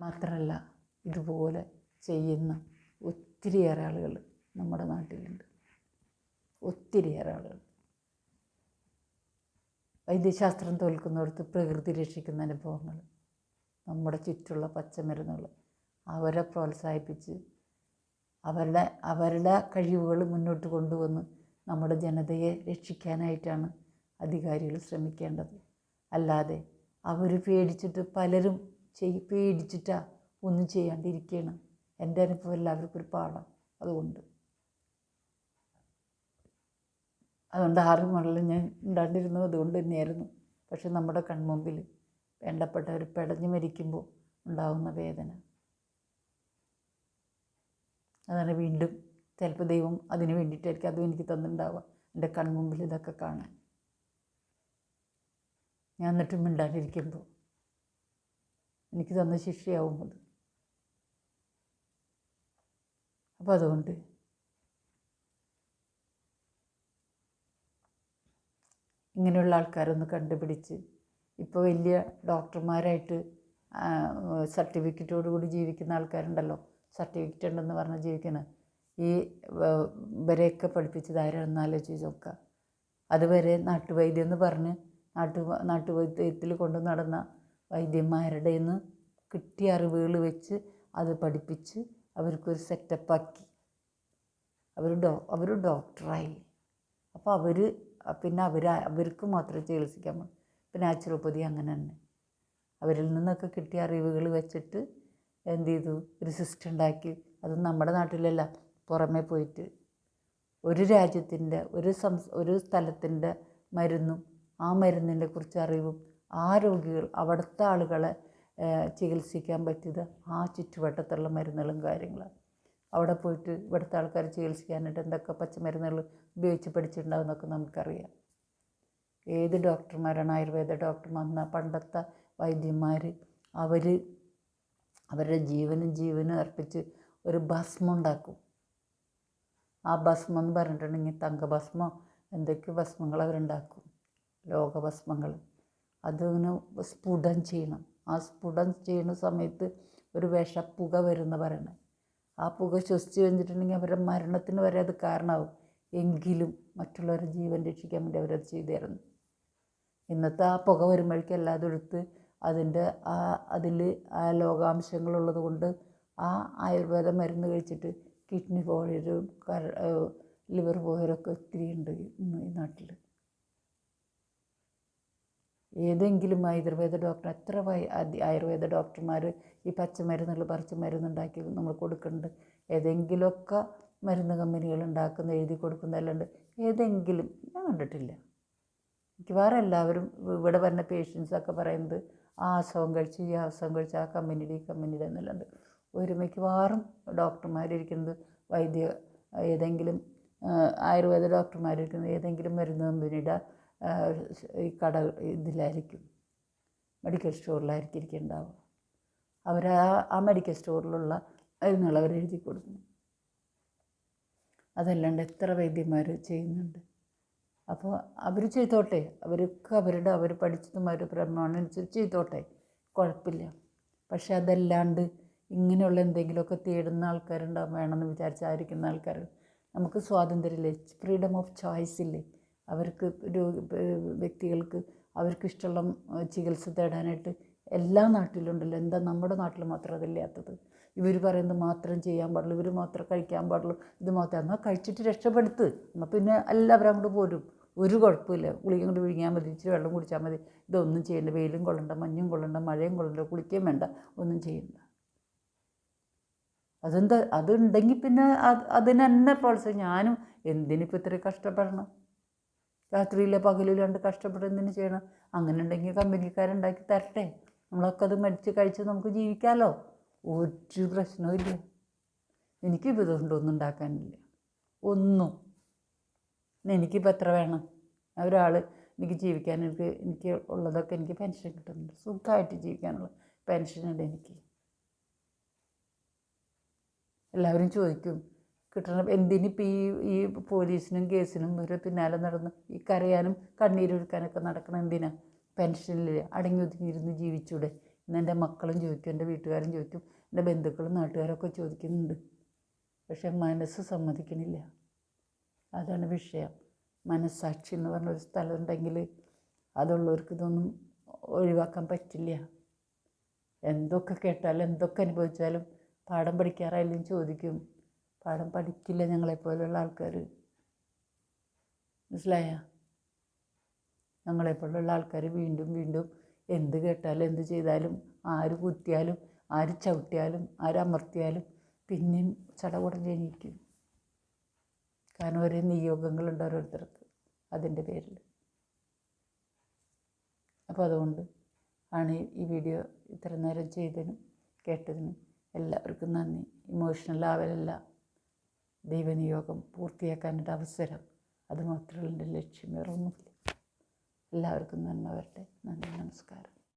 മാത്രമല്ല ഇതുപോലെ ചെയ്യുന്ന ഒത്തിരിയേറെ ആളുകൾ നമ്മുടെ നാട്ടിലുണ്ട്. ഒത്തിരിയേറെ ആളുകൾ. വൈദ്യശാസ്ത്രം തോൽക്കുന്നിടത്ത് പ്രകൃതി രക്ഷിക്കുന്ന അനുഭവങ്ങൾ നമ്മുടെ ചുറ്റുള്ള പച്ചമരുന്നുകൾ അവരെ പ്രോത്സാഹിപ്പിച്ച് അവരുടെ അവരുടെ കഴിവുകൾ മുന്നോട്ട് കൊണ്ടുവന്ന് നമ്മുടെ ജനതയെ രക്ഷിക്കാനായിട്ടാണ് അധികാരികൾ ശ്രമിക്കേണ്ടത്. അല്ലാതെ അവർ പേടിച്ചിട്ട് പലരും ചെയ് പേടിച്ചിട്ടാ ഒന്നും ചെയ്യാണ്ടിരിക്കുകയാണ് എന്റെ അനുഭവം എല്ലാവർക്കും ഒരു പാഠം അതുകൊണ്ട്. അതുകൊണ്ട് ആറ് മകളിൽ ഞാൻ ഉണ്ടാണ്ടിരുന്നു അതുകൊണ്ട് തന്നെയായിരുന്നു. പക്ഷെ നമ്മുടെ കൺമുമ്പിൽ വേണ്ടപ്പെട്ടവർ പെടഞ്ഞു മരിക്കുമ്പോൾ ഉണ്ടാകുന്ന വേദന. അതാണ് വീണ്ടും ചിലപ്പോൾ ദൈവം അതിന് വേണ്ടിയിട്ടായിരിക്കും അതും എനിക്ക് തന്നിട്ടുണ്ടാവുക എന്റെ കൺമുമ്പിൽ ഇതൊക്കെ കാണാൻ. ഞാൻ എന്നിട്ടും മിണ്ടാണ്ടിരിക്കുമ്പോൾ എനിക്ക് തന്ന ശിക്ഷയാവും അത്. അപ്പോൾ അതുകൊണ്ട് ഇങ്ങനെയുള്ള ആൾക്കാരൊന്ന് കണ്ടുപിടിച്ച് ഇപ്പോൾ വലിയ ഡോക്ടർമാരായിട്ട് സർട്ടിഫിക്കറ്റോട് കൂടി ജീവിക്കുന്ന ആൾക്കാരുണ്ടല്ലോ. സർട്ടിഫിക്കറ്റ് ഉണ്ടെന്ന് പറഞ്ഞ് ജീവിക്കുന്ന. ഈ ഇവരെയൊക്കെ പഠിപ്പിച്ചത് ആരാണെന്ന് ആലോചിച്ച് നോക്കുക അതുവരെ നാട്ടുവൈദ്യം എന്ന് പറഞ്ഞ് നാട്ടു നാട്ടുവൈദ്യത്തിൽ കൊണ്ടു നടന്ന വൈദ്യന്മാരുടെ നിന്ന് കിട്ടിയ അറിവുകൾ വെച്ച് അത് പഠിപ്പിച്ച് അവർക്കൊരു സെറ്റപ്പാക്കി അവർ ഡോ അവർ ഡോക്ടറായി അപ്പോൾ അവർ പിന്നെ അവർ അവർക്ക് മാത്രമേ ചികിത്സിക്കാൻ പിന്നെ ഇപ്പം നാച്ചുറോപ്പതി അങ്ങനെ തന്നെ. അവരിൽ നിന്നൊക്കെ കിട്ടിയ അറിവുകൾ വെച്ചിട്ട് എന്ത് ചെയ്തു? ഒരു സിസ്റ്റം ഉണ്ടാക്കി അത് നമ്മുടെ നാട്ടിലല്ല പുറമേ പോയിട്ട്. ഒരു രാജ്യത്തിന്റെ ഒരു സംസ് ഒരു സ്ഥലത്തിന്റെ മരുന്നും ആ മരുന്നിന്റെ കുറിച്ച് അറിവും ആ രോഗികൾ അവിടുത്തെ ആളുകളെ ചികിത്സിക്കാൻ പറ്റിയത് ആ ചുറ്റുവട്ടത്തുള്ള മരുന്നുകളും കാര്യങ്ങളാണ് അവിടെ പോയിട്ട് ഇവിടുത്തെ ആൾക്കാർ ചികിത്സിക്കാനായിട്ട് എന്തൊക്കെ പച്ചമരുന്നുകൾ ഉപയോഗിച്ച് പഠിച്ചിട്ടുണ്ടാവും എന്നൊക്കെ നമുക്കറിയാം. ഏത് ഡോക്ടർമാരാണ്? ആയുർവേദ ഡോക്ടർമാർ പണ്ടത്തെ വൈദ്യന്മാർ അവർ അവരുടെ ജീവനും ജീവനും അർപ്പിച്ച് ഒരു ഭസ്മം ഉണ്ടാക്കും. ആ ഭസ്മം എന്ന് പറഞ്ഞിട്ടുണ്ടെങ്കിൽ തങ്കഭസ്മോ എന്തൊക്കെയോ ഭസ്മങ്ങൾ അവരുണ്ടാക്കും? ലോകഭസ്മങ്ങൾ. അതിങ്ങനെ സ്ഫുടം ചെയ്യണം. ആ സ്ഫുടം ചെയ്യുന്ന സമയത്ത് ഒരു വിഷപ്പുക വരുന്ന പറയണത് ആ പുക ശ്വസിച്ച് കഴിഞ്ഞിട്ടുണ്ടെങ്കിൽ അവരുടെ മരണത്തിന് വരെ അത് കാരണമാവും. എങ്കിലും മറ്റുള്ളവരുടെ ജീവൻ രക്ഷിക്കാൻ വേണ്ടി അവരത് ചെയ്തിരുന്നു ഇന്നത്തെ ആ പുക വരുമ്പോഴേക്കും എല്ലാതും എടുത്ത് അതിന്റെ ആ അതിൽ ആ ലോകാംശങ്ങളുള്ളത് കൊണ്ട് ആ ആയുർവേദ മരുന്ന് കഴിച്ചിട്ട് കിഡ്നി പോയവരും കര ലിവർ പോയവരൊക്കെ ഒത്തിരി ഉണ്ട് ഈ നാട്ടിൽ. ഏതെങ്കിലും ആയുർവേദ ഡോക്ടർ എത്ര ആയുർവേദ ഡോക്ടർമാർ ഈ പച്ചമരുന്നുകൾ പറിച്ച് മരുന്നുണ്ടാക്കി നമ്മൾ കൊടുക്കുന്നുണ്ട്. ഏതെങ്കിലുമൊക്കെ മരുന്ന് കമ്പനികൾ ഉണ്ടാക്കുന്ന എഴുതി കൊടുക്കുന്നതല്ലാണ്ട് ഏതെങ്കിലും ഞാൻ കണ്ടിട്ടില്ല. മിക്കവാറും എല്ലാവരും ഇവിടെ വരുന്ന പേഷ്യൻസൊക്കെ പറയുന്നത് ആ അസുഖം കഴിച്ച് ഈ അസുഖം കഴിച്ച് ആ കമ്പനിയുടെ ഈ കമ്പനിയുടെ എന്നല്ലാണ്ട്. ഒരു മിക്കവാറും ഡോക്ടർമാരിരിക്കുന്നത് വൈദ്യ ഏതെങ്കിലും ആയുർവേദ ഡോക്ടർമാരിരിക്കുന്നത് ഏതെങ്കിലും മരുന്ന് കമ്പനിയുടെ ഈ കട ഇതിലായിരിക്കും. മെഡിക്കൽ സ്റ്റോറിലായിരിക്കും ഇരിക്കുന്നുണ്ടാവുക അവർ ആ മെഡിക്കൽ സ്റ്റോറിലുള്ള മരുന്നുകൾ അവർ എഴുതി കൊടുക്കുന്നു. അതല്ലാണ്ട് എത്ര വൈദ്യന്മാർ ചെയ്യുന്നുണ്ട്? അപ്പോൾ അവർ ചെയ്തോട്ടെ. അവർക്ക് അവരുടെ അവർ പഠിച്ചതും അവർ പ്രമാണമനുസരിച്ച് ചെയ്തോട്ടെ. കുഴപ്പമില്ല. പക്ഷെ അതല്ലാണ്ട് ഇങ്ങനെയുള്ള എന്തെങ്കിലുമൊക്കെ തേടുന്ന ആൾക്കാരുണ്ടാവും വേണമെന്ന് വിചാരിച്ചായിരിക്കുന്ന ആൾക്കാർ നമുക്ക് സ്വാതന്ത്ര്യമില്ലേ? ഫ്രീഡം ഓഫ് ചോയ്സ് ഇല്ലേ? അവർക്ക് രോഗി വ്യക്തികൾക്ക് അവർക്കിഷ്ടമുള്ള ചികിത്സ തേടാനായിട്ട് എല്ലാ നാട്ടിലും ഉണ്ടല്ലോ എന്താ നമ്മുടെ നാട്ടിൽ മാത്രം അതില്ലാത്തത്? ഇവർ പറയുന്നത് മാത്രം ചെയ്യാൻ പാടുള്ളൂ ഇവർ മാത്രം കഴിക്കാൻ പാടുള്ളൂ ഇത് മാത്രം. എന്നാൽ കഴിച്ചിട്ട് രക്ഷപ്പെടുത്ത്. എന്നാൽ പിന്നെ എല്ലാവരും അങ്ങോട്ട് പോരും. ഒരു കുഴപ്പമില്ല. ഗുളിക കൊണ്ട് വിഴുങ്ങിയാൽ മതി ഇച്ചിരി വെള്ളം കുടിച്ചാൽ മതി. ഇതൊന്നും ചെയ്യേണ്ട. വെയിലും കൊള്ളണ്ട മഞ്ഞും കൊള്ളണ്ട മഴയും കൊള്ളണ്ട കുളിക്കുകയും വേണ്ട. ഒന്നും ചെയ്യണ്ട. അതെന്താ? അതുണ്ടെങ്കിൽ പിന്നെ അത് അതിനെന്നെ പ്രോത്സാഹം ഞാനും എന്തിനിപ്പോൾ ഇത്ര കഷ്ടപ്പെടണം? രാത്രിയിലെ പകലിലാണ്ട് കഷ്ടപ്പെട്ട് എന്തിനു ചെയ്യണം? അങ്ങനെ ഉണ്ടെങ്കിൽ കമ്പനിക്കാരുണ്ടാക്കി തരട്ടെ. നമ്മളൊക്കെ അത് മരിച്ച് കഴിച്ച് നമുക്ക് ജീവിക്കാമല്ലോ ഒരു പ്രശ്നവും ഇല്ല. എനിക്കിപ്പോൾ ഇതുകൊണ്ടൊന്നും ഉണ്ടാക്കാനില്ല. ഒന്നും. എനിക്കിപ്പോൾ എത്ര വേണം? ഒരാൾ എനിക്ക് ജീവിക്കാൻ എനിക്ക് എനിക്ക് ഉള്ളതൊക്കെ എനിക്ക് പെൻഷൻ കിട്ടുന്നുണ്ട്. സുഖമായിട്ട് ജീവിക്കാനുള്ള പെൻഷനുണ്ട് എനിക്ക്. എല്ലാവരും ചോദിക്കും. കിട്ടണം. എന്തിനിപ്പോൾ ഈ ഈ പോലീസിനും കേസിനും ഒരു പിന്നാലെ നടന്ന് ഈ കരയാനും കണ്ണീരൊഴുക്കാനൊക്കെ നടക്കണം എന്തിനാ? പെൻഷനിൽ അടങ്ങി ഒതുങ്ങിയിരുന്ന് ജീവിച്ചൂടെ? ഇന്ന് എന്റെ മക്കളും ചോദിക്കും എന്റെ വീട്ടുകാരും ചോദിക്കും എന്റെ ബന്ധുക്കളും നാട്ടുകാരൊക്കെ ചോദിക്കുന്നുണ്ട്. പക്ഷെ മനസ്സ് സമ്മതിക്കണില്ല. അതാണ് വിഷയം. മനസ്സാക്ഷി എന്ന് പറഞ്ഞൊരു സ്ഥലം ഉണ്ടെങ്കിൽ അതുള്ളവർക്ക് ഇതൊന്നും ഒഴിവാക്കാൻ പറ്റില്ല. എന്തൊക്കെ കേട്ടാലും എന്തൊക്കെ അനുഭവിച്ചാലും പാഠം പഠിക്കാറായാലും ചോദിക്കും. പാഠം പഠിക്കില്ല ഞങ്ങളെപ്പോലുള്ള ആൾക്കാർ മനസ്സിലായ? ഞങ്ങളെപ്പോലുള്ള ആൾക്കാർ വീണ്ടും വീണ്ടും എന്ത് കേട്ടാലും എന്ത് ചെയ്താലും ആര് കുത്തിയാലും ആര് ചവിട്ടിയാലും ആരമർത്തിയാലും പിന്നെയും ചടകുടഞ്ഞ് എനിക്കും കാരണം ഒരേ നിയോഗങ്ങളുണ്ട് ഓരോരുത്തർക്ക് അതിന്റെ പേരിൽ അപ്പോൾ അതുകൊണ്ട് ആണ് ഈ വീഡിയോ ഇത്ര നേരം ചെയ്തതിനും കേട്ടതിനും എല്ലാവർക്കും നന്ദി. ഇമോഷണൽ ആവലല്ല. ദൈവനിയോഗം പൂർത്തിയാക്കാനൊരു അവസരം. അത് മാത്രമല്ല എന്റെ ലക്ഷ്യം. വേറെ ഒന്നുമില്ല എല്ലാവർക്കും നന്മ വരട്ടെ. നന്ദി നമസ്കാരം.